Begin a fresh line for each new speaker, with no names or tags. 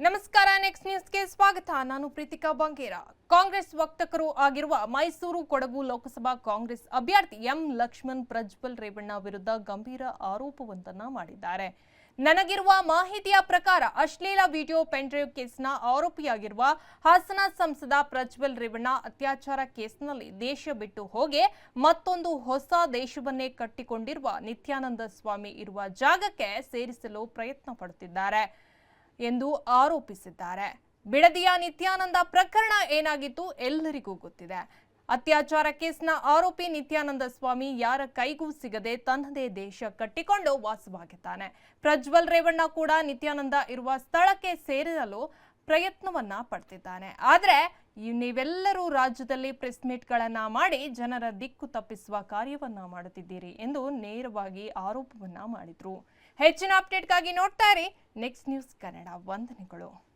Next ನ್ಯೂಸ್ಗೆ ಸ್ವಾಗತ. ನಾನು ಪ್ರೀತಿಕಾ ಬಂಗೇರ. ಕಾಂಗ್ರೆಸ್ ವಕ್ತಕರು ಆಗಿರುವ ಮೈಸೂರು ಕೊಡಗು ಲೋಕಸಭಾ ಕಾಂಗ್ರೆಸ್ ಅಭ್ಯರ್ಥಿ ಎಂ ಲಕ್ಷ್ಮಣ್ ಪ್ರಜ್ವಲ್ ರೇವಣ್ಣ ವಿರುದ್ಧ ಗಂಭೀರ ಆರೋಪವೊಂದನ್ನು ಮಾಡಿದ್ದಾರೆ. ನನಗಿರುವ ಮಾಹಿತಿಯ ಪ್ರಕಾರ ಅಶ್ಲೀಲ ವಿಡಿಯೋ ಪೆಂಡ್ರೈವ್ ಕೇಸ್ನ ಆರೋಪಿಯಾಗಿರುವ ಹಾಸನ ಸಂಸದ ಪ್ರಜ್ವಲ್ ರೇವಣ್ಣ ಅತ್ಯಾಚಾರ ಕೇಸ್ನಲ್ಲಿ ದೇಶ ಬಿಟ್ಟು ಹೋಗಿ ಮತ್ತೊಂದು ಹೊಸ ದೇಶವನ್ನೇ ಕಟ್ಟಿಕೊಂಡಿರುವ ನಿತ್ಯಾನಂದ ಸ್ವಾಮಿ ಇರುವ ಜಾಗಕ್ಕೆ ಸೇರಿಸಲು ಪ್ರಯತ್ನ ಪಡುತ್ತಿದ್ದಾರೆ. ಎಂದು ಆರೋಪಿಸಿದ್ದಾರೆ. ಬಿಡದಿಯ ನಿತ್ಯಾನಂದ ಪ್ರಕರಣ ಏನಾಗಿತ್ತು ಎಲ್ಲರಿಗೂ ಗೊತ್ತಿದೆ. ಅತ್ಯಾಚಾರ ಕೇಸ್ನ ಆರೋಪಿ ನಿತ್ಯಾನಂದ ಸ್ವಾಮಿ ಯಾರ ಕೈಗೂ ಸಿಗದೆ ತನ್ನದೇ ದೇಶ ಕಟ್ಟಿಕೊಂಡು ವಾಸವಾಗಿದ್ದಾನೆ. ಪ್ರಜ್ವಲ್ ರೇವಣ್ಣ ಕೂಡ ನಿತ್ಯಾನಂದ ಇರುವ ಸ್ಥಳಕ್ಕೆ ಸೇರಲು ಪ್ರಯತ್ನವನ್ನ ಪಡ್ತಿದ್ದಾನೆ. ಆದರೆ ನೀವೆಲ್ಲರೂ ರಾಜ್ಯದಲ್ಲಿ ಪ್ರೆಸ್ ಮೀಟ್ಗಳನ್ನು ಮಾಡಿ ಜನರ ದಿಕ್ಕು ತಪ್ಪಿಸುವ ಕಾರ್ಯವನ್ನ ಮಾಡುತ್ತಿದ್ದೀರಿ ಎಂದು ನೇರವಾಗಿ ಆರೋಪವನ್ನ ಮಾಡಿದ್ರು. ಹೆಚ್ಚಿನ ಅಪ್ಡೇಟ್ಗಾಗಿ ನೋಡ್ತಾ ಇರಿ. ನೆಕ್ಸ್ಟ್ ನ್ಯೂಸ್ ಕನ್ನಡ ವಂದನೆಗಳು.